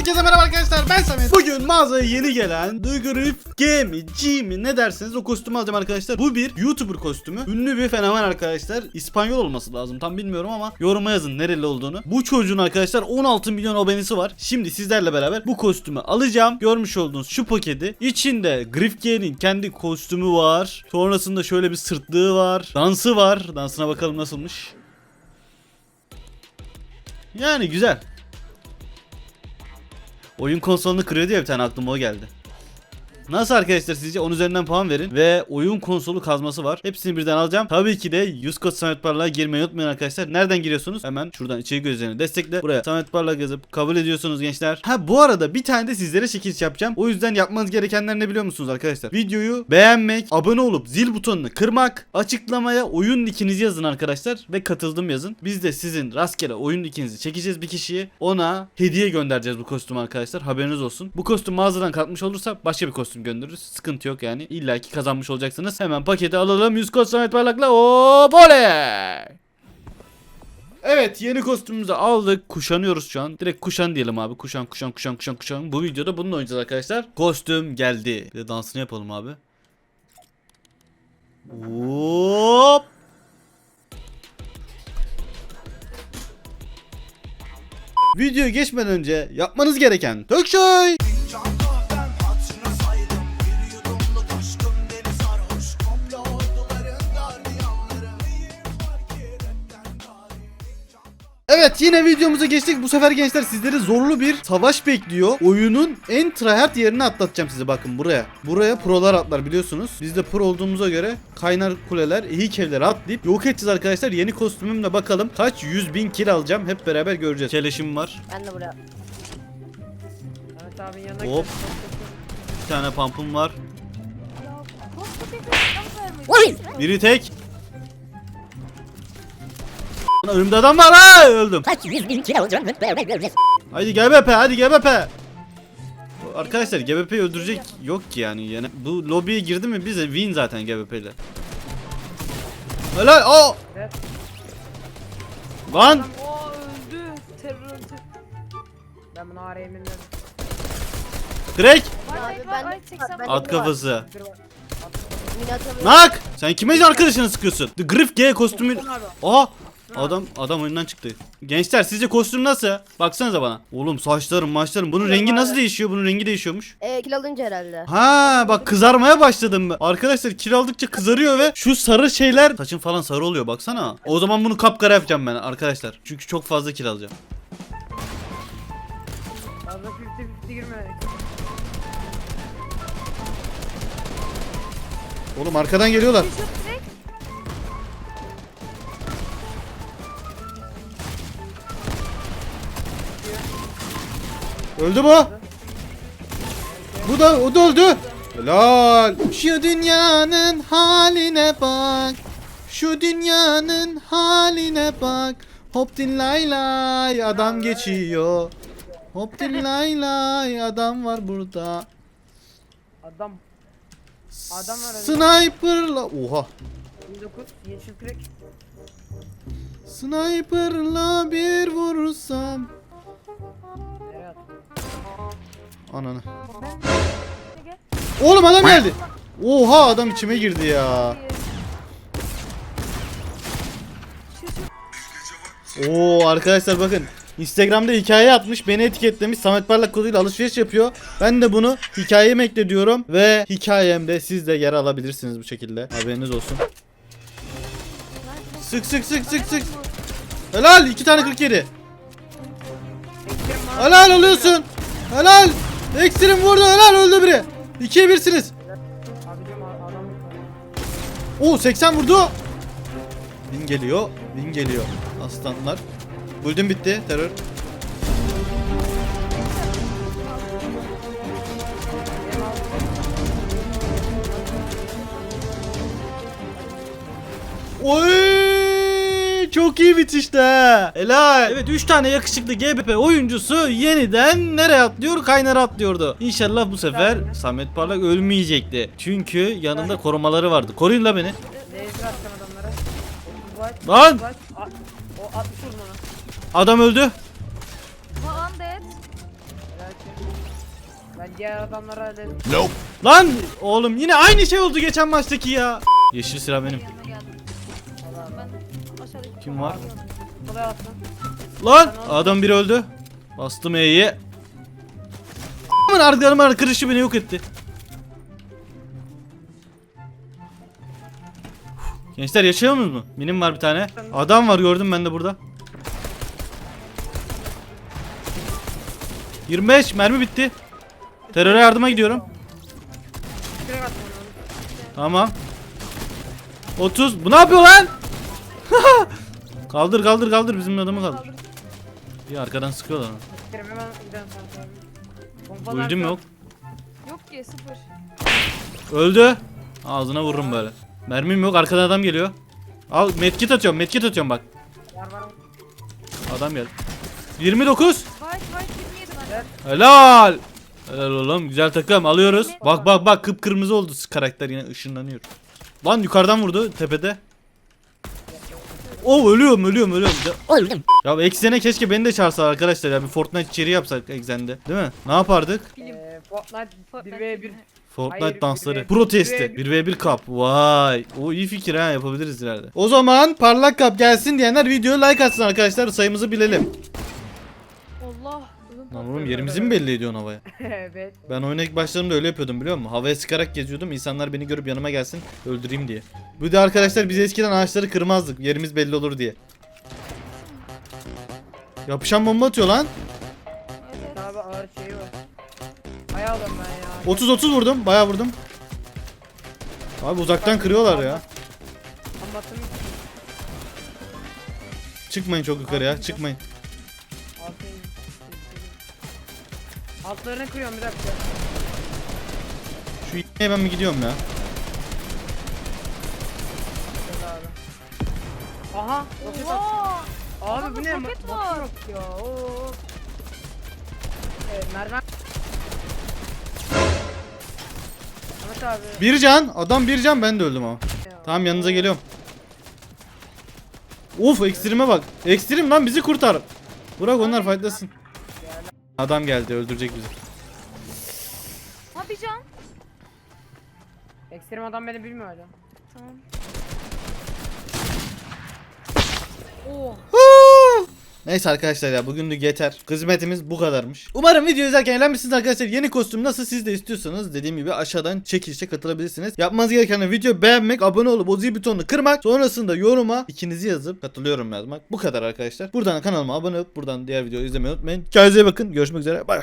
Herkese merhaba arkadaşlar ben Samet. Bugün mağazaya yeni gelen The Griff G mi G mi ne derseniz o kostümü alacağım arkadaşlar. Bu bir YouTuber kostümü. Ünlü bir fenomen arkadaşlar. İspanyol olması lazım tam bilmiyorum ama yoruma yazın nereli olduğunu. Bu çocuğun arkadaşlar 16 milyon abonesi var. Şimdi sizlerle beraber bu kostümü alacağım. Görmüş olduğunuz şu paketi. İçinde Griff G'nin kendi kostümü var. Sonrasında şöyle bir sırtlığı var. Dansı var. Dansına bakalım nasılmış. Yani güzel. Oyun konsolunu kırıyor diye bir tane aklıma o geldi. Nasıl arkadaşlar sizce 10 üzerinden puan verin ve oyun konsolu kazması var. Hepsini birden alacağım. Tabii ki de 100 kod Samet Parlak'a girmeyi unutmayın arkadaşlar. Nereden giriyorsunuz? Hemen şuradan içerik gözlerini destekle. Buraya Samet Parlak yazıp kabul ediyorsunuz gençler. Ha bu arada bir tane de sizlere çekiliş yapacağım. O yüzden yapmanız gerekenler ne biliyor musunuz arkadaşlar? Videoyu beğenmek, abone olup zil butonunu kırmak, açıklamaya oyun linkinizi yazın arkadaşlar ve katıldım yazın. Biz de sizin rastgele oyun linkinizi çekeceğiz bir kişiye. Ona hediye göndereceğiz bu kostümü arkadaşlar. Haberiniz olsun. Bu kostüm mağazadan kalkmış olursa başka bir kostüm göndeririz. Sıkıntı yok yani. İlla ki kazanmış olacaksınız. Hemen paketi alalım. 100 kod Samet Parlak'la. Hop oley! Evet yeni kostümümüzü aldık. Kuşanıyoruz şu an. Direkt kuşan diyelim abi. Kuşan kuşan kuşan kuşan kuşan. Bu videoda bununla oynayacağız arkadaşlar. Kostüm geldi. Bir de dansını yapalım abi. Hop. Videoya geçmeden önce yapmanız gereken tek şey Evet yine videomuza geçtik. Bu sefer gençler sizleri zorlu bir savaş bekliyor. Oyunun en tryhard yerini atlatacağım size bakın buraya. Buraya prolar atlar biliyorsunuz. Biz de pro olduğumuza göre kaynar kuleler, ehik evleri atlayıp yok edeceğiz arkadaşlar. Yeni kostümümle bakalım kaç yüz bin kill alacağım hep beraber göreceğiz. Keleşim var. Ben de buraya. Ahmet abinin yanına Hop. Bir tane pump'ım var. Biri tek. Önümde adam var ha öldüm. Kaç yüz bin kilo. Haydi GBP hadi GBP. Arkadaşlar GBP öldürecek yok ki yani. yani bu lobiye girdi mi bize win zaten GBP ile. Helal o. Lan o öldü. Terör öldü. Ben bunu araya eminledim. crack Abi ben ben at kafası. Nak sen kime arkadaşını sıkıyorsun? The Griff G kostümü. Abi. Adam adam oyundan çıktı. Gençler sizce kostüm nasıl? Baksanıza bana. Oğlum saçlarım maçlarım. Bunun rengi nasıl değişiyor? Bunun rengi değişiyormuş. Ee, kil alınca herhalde. Ha bak kızarmaya başladım ben. Arkadaşlar kil aldıkça kızarıyor ve şu sarı şeyler saçın falan sarı oluyor baksana. O zaman bunu kapkara yapacağım ben arkadaşlar. Çünkü çok fazla kil alacağım. Fazla 50-50 girme. Oğlum arkadan geliyorlar. Öldü bu. Bu da o da öldü. Helal. Şu dünyanın haline bak. Şu dünyanın haline bak. Hop din lay lay adam geçiyor. Hop din lay lay adam var burada. Adam. Adam var. Sniper'la oha. 19. Yeşil kürek. Sniper'la bir vursam. Ananı. Oğlum adam geldi. Oha adam içime girdi ya. Oo arkadaşlar bakın. Instagram'da hikaye atmış, beni etiketlemiş, Samet Parlak koduyla alışveriş yapıyor. Ben de bunu hikayeme ekliyorum ve hikayemde siz de yer alabilirsiniz bu şekilde. Haberiniz olsun. Sık sık sık sık sık. Helal iki tane 47. Ektirim abi. Helal oluyorsun. Helal. Ekstrem vurdu helal öldü biri. 2'ye 1'siniz. Abicim adam. Oo 80 vurdu. Win geliyor. Win geliyor. Aslanlar. Buldum bitti. Terör. Çok iyi bitişti ha. Helal. Evet 3 tane yakışıklı GBP oyuncusu yeniden nereye atlıyor? Kaynara atlıyordu. İnşallah bu sefer Samet Parlak ölmeyecekti. Çünkü yanında korumaları vardı. Koruyun la beni. Laser atacağım adamlara. White. Lan! White. A- O 60 vurdum ona. Adam öldü. Ben diğer adamlara dedim. Lan oğlum yine aynı şey oldu geçen maçtaki ya. Yeşil silah benim. Kim var? Kolay olsun. Lan adam biri öldü. Bastım E'ye. Aman arkalarım arkadaşı beni yok etti. Gençler yaşıyor musunuz mu? Minim var bir tane. Adam var gördüm ben de burada. 25 mermi bitti. Teröre yardıma gidiyorum. Tamam. 30. Bu ne yapıyor lan? kaldır kaldır kaldır bizim adamı kaldır. Bir arkadan sıkıyorlar. onu. Kerim hemen gidelim sen. Bombalar Öldüm yok. Yok ki sıfır. Öldü. Ağzına vururum böyle. Mermim yok arkadan adam geliyor. Al medkit atıyorum medkit atıyorum bak. Var var. Adam geldi. 29. White white 27 bende. Helal. Helal oğlum güzel takım alıyoruz. Bak bak bak kıpkırmızı oldu karakter yine ışınlanıyor. Lan yukarıdan vurdu tepede. Oh ölüyorum ölüyorum ölüyorum. Öldüm. Ya Exen'e keşke beni de çağırsalar arkadaşlar ya bir Fortnite içeri yapsak Exen'de değil mi? Ne yapardık? Ee, Fortnite Fortnite 1v1 filmi. Fortnite Hayır, dansları. 1v1 Protesti. 1v1 cup. Vay. O iyi fikir ha yapabiliriz ileride. O zaman parlak cup gelsin diyenler videoya like atsın arkadaşlar sayımızı bilelim. Allah. Lan oğlum yerimizi mi belli ediyorsun havaya? evet. Ben oyuna ilk başladığımda öyle yapıyordum biliyor musun? Havaya sıkarak geziyordum. İnsanlar beni görüp yanıma gelsin öldüreyim diye. Bu da arkadaşlar biz eskiden ağaçları kırmazdık. Yerimiz belli olur diye. Yapışan bomba atıyor lan. Evet. Abi ağır şeyi var. Ayağı alıyorum ben ya. 30 30 vurdum. Bayağı vurdum. Abi uzaktan kırıyorlar ya. Anlattım. Çıkmayın çok yukarıya. Çıkmayın. Altlarını kırıyorum bir dakika. Şu iğneye ben mi gidiyorum ya? Abi. Aha. Roket attı. Oha. Abi bu ne? roket var. yok ya. Oo. Evet merdiven. Ahmet abi. Bir can. Adam bir can ben de öldüm ama. Ya. Tamam yanınıza geliyorum. Uf ekstreme bak. Ekstrem lan bizi kurtar. Bırak onlar fightlasın. Adam geldi öldürecek bizi. Ha bir can. Ekstrem adam beni bilmiyor hala. Tamam. Oh. Neyse arkadaşlar ya bugünlük yeter. Kısmetimiz bu kadarmış. Umarım video izlerken eğlenmişsiniz arkadaşlar. Yeni kostüm nasıl siz de istiyorsanız dediğim gibi aşağıdan çekilişe katılabilirsiniz. Yapmanız gereken de video beğenmek, abone olup o zil butonunu kırmak. Sonrasında yoruma ikinizi yazıp katılıyorum yazmak. Bu kadar arkadaşlar. Buradan kanalıma abone olup buradan diğer videoyu izlemeyi unutmayın. Kendinize bakın. Görüşmek üzere. Bay.